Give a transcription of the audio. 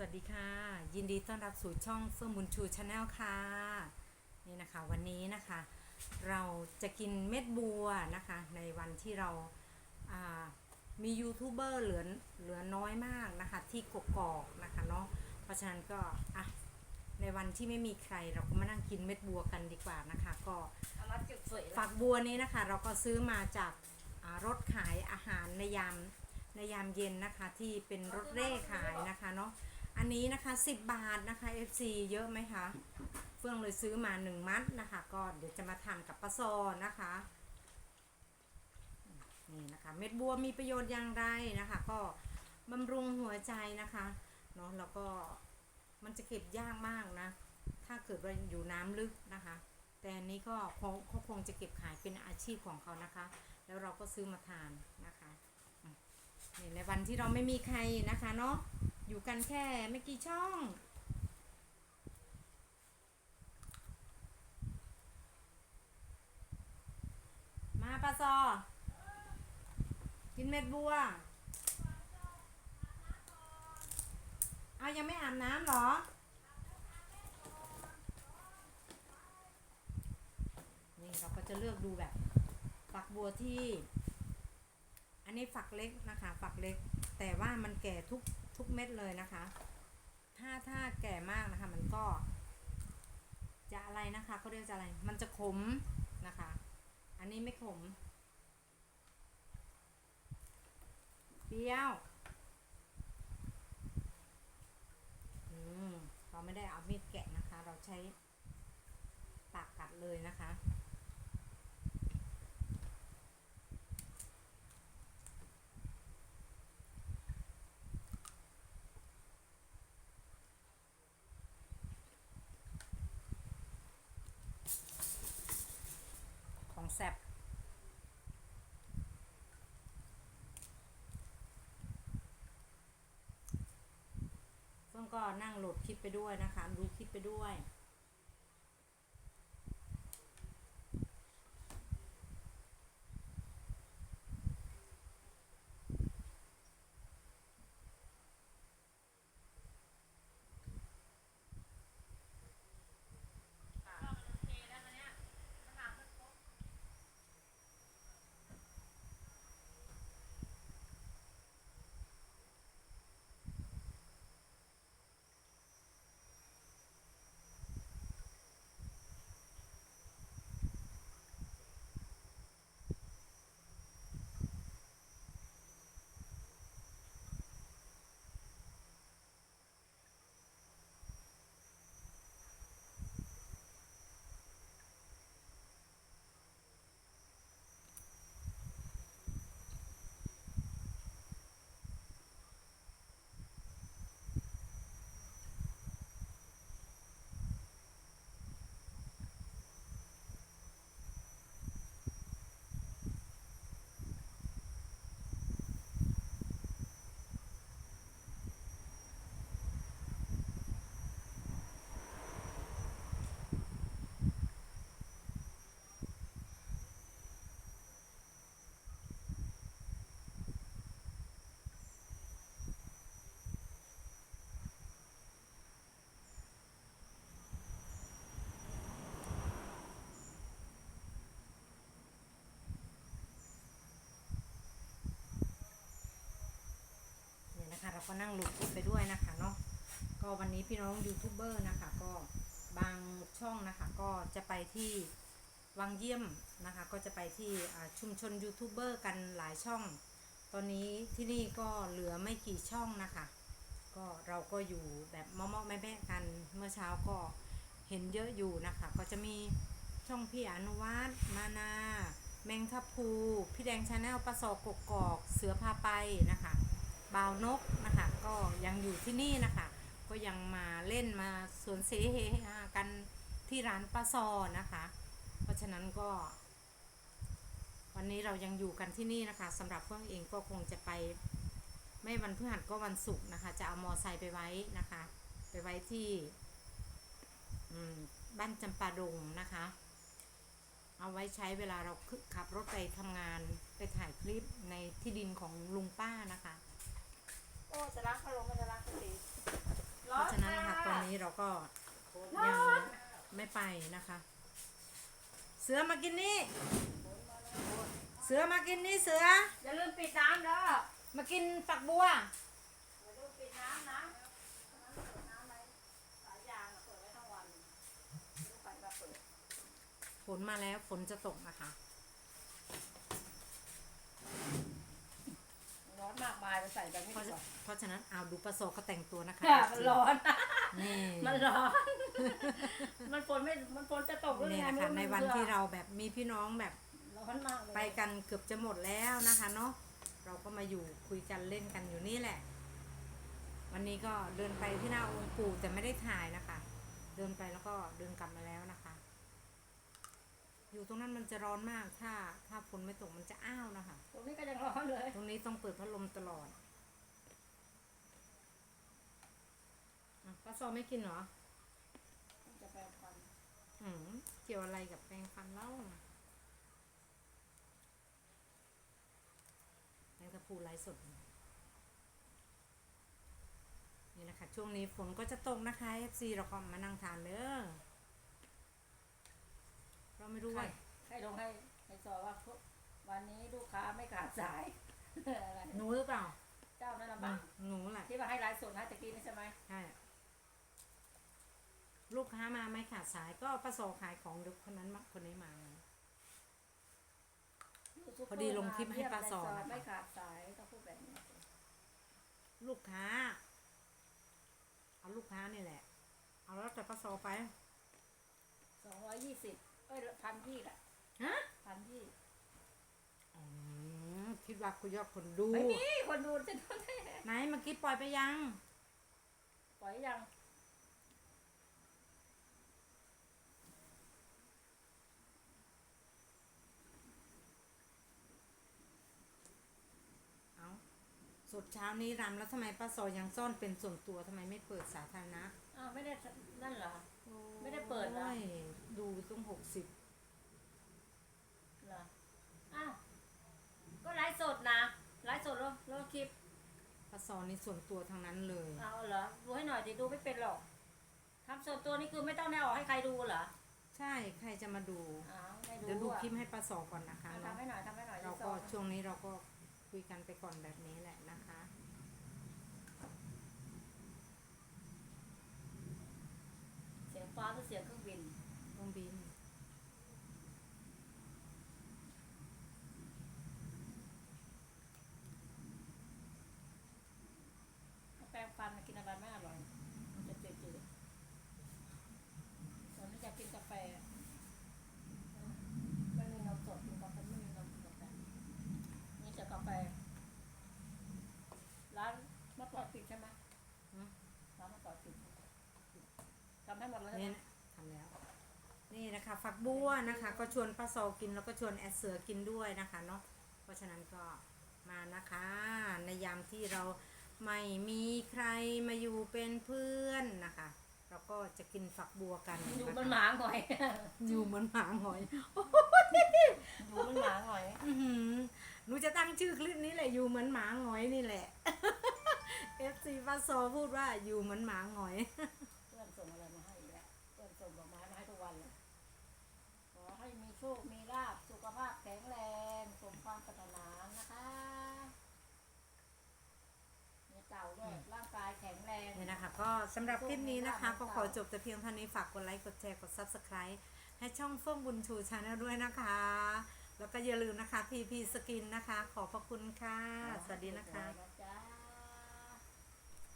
สวัสดีค่ะ ยินดีต้อนรับสู่ช่องเฟื่องบุญชูชาแนลค่ะ นี่นะคะวันนี้นะคะ เราจะกินเม็ดบัวนะคะ ในวันที่เราอ่ามียูทูบเบอร์เหลือเหลือน้อยมากนะคะ ที่กกอกนะคะเนาะเพราะฉะนั้นก็อะในวันที่ไม่มีใครเราก็มานั่งกินเม็ดบัวกันดีกว่านะคะ ก็เอามาเก็บสวยฝักบัวนี้นะคะ เราก็ซื้อมาจากอ่ารถขายอาหารในยามในยามเย็นนะคะที่เป็นรถเร่ขายนะคะเนาะ อันนี้นะคะ 10 บาทนะคะ FC เยอะไหมคะเฟื่องเลยซื้อมา 1 มัดนะคะ ก็เดี๋ยวจะมาทานกับปลาซอนะคะนี่นะคะ เม็ดบัวมีประโยชน์อย่างไรนะคะ ก็บำรุงหัวใจนะคะเนาะแล้วก็มันจะเก็บยากมากนะ ถ้าเกิดว่าอยู่น้ำลึกนะคะ แต่อันนี้ก็เขาคงจะเก็บขายเป็นอาชีพของเขานะคะ แล้วเราก็ซื้อมาทานนะคะ ในวันที่เราไม่มีใครนะคะเนาะอยู่กันแค่ไม่กี่ช่องมาปลาซอ กินเม็ดบัว เอายังไม่อาบน้ำเหรอ นี่เราก็จะเลือกดูแบบฝักบัวที่ อันนี้ฝักเล็กนะคะ ฝักเล็ก แต่ว่ามันแก่ทุกทุกเม็ดเลยนะคะ ถ้าถ้าแก่มากนะคะ มันก็ จะอะไรนะคะเขาเรียกจะอะไร มันจะขมนะคะ อันนี้ไม่ขม เปรี้ยวอืมเราไม่ได้เอามีดแกะนะคะ เราใช้ปากกัดเลยนะคะ แซบเพิ่งก็นั่งโหลดคลิปไปด้วยนะคะ ดูคลิปไปด้วย เราก็นั่งหลุดคลิปไปด้วยนะคะเนาะก็วันนี้พี่น้องยูทูบเบอร์นะคะก็บางช่องนะคะก็จะไปที่วังเยี่ยมนะคะก็จะไปที่ชุมชนยูทูบเบอร์กันหลายช่อง ตอนนี้ที่นี่ก็เหลือไม่กี่ช่องนะคะ ก็เราก็อยู่แบบเมาะๆแม่กันเมื่อเช้าก็เห็นเยอะอยู่นะคะ ก็จะมีช่องพี่อนุวัฒน์มานา แมงทับพู พี่แดงชาแนลปลาสอกกกอก เสือพาไปนะคะ บ่าวนกนะคะ ก็ยังอยู่ที่นี่นะคะ ก็ยังมาเล่นมาสวนเสเฮฮากันที่ร้านปลาซอนะคะ เพราะฉะนั้นก็ วันนี้เรายังอยู่กันที่นี่นะคะสำหรับเพื่อนเองก็คงจะไป ไม่วันพฤหัสก็วันศุกร์นะคะ จะเอามอไซค์ไปไว้นะคะ ไปไว้ที่บ้านจำปาดงนะคะ เอาไว้ใช้เวลาเราขับรถไปทำงานไปถ่ายคลิปในที่ดินของลุงป้านะคะ โอ้จะรักเขาลงก็จะรักเขาดีนี้เราก็ยังไม่ไปนะคะ เสือมากินนี่ เสือมากินนี่เสือ อย่าลืมปิดน้ำเด้อมากินฝักบัว อย่าลืมปิดน้ำนะน้ำอะไรสายยางอะเปิดไว้ทั้งวันลูกไฟมาเปิดฝนมาแล้วฝนจะตกนะคะ ร้อนมากมายไปใส่กันไม่เพราะดีกว่าเพราะฉะนั้นเอาดูประโซเขาแต่งตัวนะคะค่ะมันร้อน นี่ มันร้อน มันฝนไม่ มันฝนจะตกหรือนี่ไงนะไม่คะรู้ในวันบื่อที่เราแบบมีพี่น้องแบบร้อนมากเลยไปกันเกือบจะหมดแล้วนะคะเนาะเราก็มาอยู่คุยกันเล่นกันอยู่นี่แหละ วันนี้ก็เดินไปที่หน้าองค์ปู่แต่ไม่ได้ถ่ายนะคะ เดินไปแล้วก็เดินกลับมาแล้วนะคะ อยู่ตรงนั้นมันจะร้อนมาก ถ้า ถ้าฝนไม่ตกมันจะอ้าวนะคะ ตรงนี้ก็ยังร้อนเลย ตรงนี้ต้องเปิดพัดลมตลอดอะป้าซอไม่กินเหรอจะแปลงฟันอืมเกี่ยวอะไรกับแปรงฟันเล่าแมงกะพรูไลฟ์สด นี่นะคะช่วงนี้ฝนก็จะตกนะคะ FC เราก็มานั่งทานเด้อ เราไม่รู้ใครว่าใครลงให้ให้สอว่าทุกวันนี้ลูกค้าไม่ขาดสายอะไรหนูหรือเปล่า เจ้านั่นละอืบ้ามหนูแหละที่มาให้ไลฟ์สดนะตะกี้นี่ใช่ไหมใช่ลูกค้ามาไม่ขาดสายก็ประสบขายของเด็กคนนั้นมาคนนี้มาไงพอดีลงคลิปให้ป้าสอนนะคะไม่ขาดสายต้องพูดแบบนี้ลูกค้า เอาลูกค้านี่แหละ เอาแล้วแต่ประสบไปสองร้อยยี่สิบ เอ้ยพันยี่แหละฮะพันยี่อืมคิดว่าคุณยอดคนดู ไม่มีคนดูจะดูได้ไหนเมื่อกี้ปล่อยไปยัง ปล่อยยัง เอาส ดเช้านี้รำแล้วทำไมป้าซอยังซ่อนเป็นส่วนตัวทำไมไม่เปิดสาธารณะอ้าวไม่ได้นั่นเหรอ ไม่ได้เปิดเหรอ โอ้ยดูต้องหกสิบเหรออ้าวก็ไลฟ์สดนะไลฟ์สดแล้วแล้วคลิปป้าซอนี่ส่วนตัวทางนั้นเลย เอาเหรอดูให้หน่อยดิดูไม่เป็นหรอกทำส่วนตัวนี่คือไม่ต้องได้ออกให้ใครดูเหรอใช่ใครจะมาดู อ้าวไม่ดูเดี๋ยวดูอะคลิปให้ป้าซอก่อนนะคะอะเนาะทำให้หน่อยทำให้หน่อยเราดิก็ซอช่วงนี้เราก็ คุยกันไปก่อนแบบนี้แหละนะคะเสียงฟ้าคือเสียงเครื่องบินต้องบิน แปรงฟันกินอะไรไม่อร่อย มันจะจืดๆตอนนี้จะกินกาแฟไม่มีนมสดกินกาแฟไม่มีนมกินกาแฟนี่จะกาแฟ ร้านมะปอดปิดใช่ไหม อืม ร้านมะปอดปิดทำให้หมดแล้วใช่ไหม นี่นะทำแล้ว นี่นะ คะฝักบัวนะคะ ก็ชวนป้าซอกินแล้วก็ชวนแอดเสือกินด้วยนะคะเนาะเพราะฉะนั้นก็มานะคะ ในยามที่เราไม่มีใครมาอยู่เป็นเพื่อนนะคะเราก็จะกินฝักบัวกันอยู่ะคะมันหมาหน่อย อยู่เหมือนหมาหงอยอยู่มันหมาหน่อยอื้อหือหนูจะตั้งชื่อคลิปนี้แหละอยู่เหมือนหมาหงอยนี่แหละ FC ป้าซอพูดว่าอยู่เหมือนหมาหงอย เพื่อนส่งอะไรมาให้ โชค มีลาบสุขภาพแข็งแรง สมความปรารถนานะคะ มีเต่าด้วยร่างกายแข็งแรง เนี่ยนะคะ ก็สำหรับคลิปนี้นะคะก็ขอจบแต่เพียงเท่านี้ฝากกดไลค์กดแชร์กด Subscribe ให้ช่องเฟื่องบุญชูชาแนลด้วยนะคะ แล้วก็อย่าลืมนะคะ PP Skin นะคะ ขอบพระคุณค่ะ สวัสดีนะคะจ้า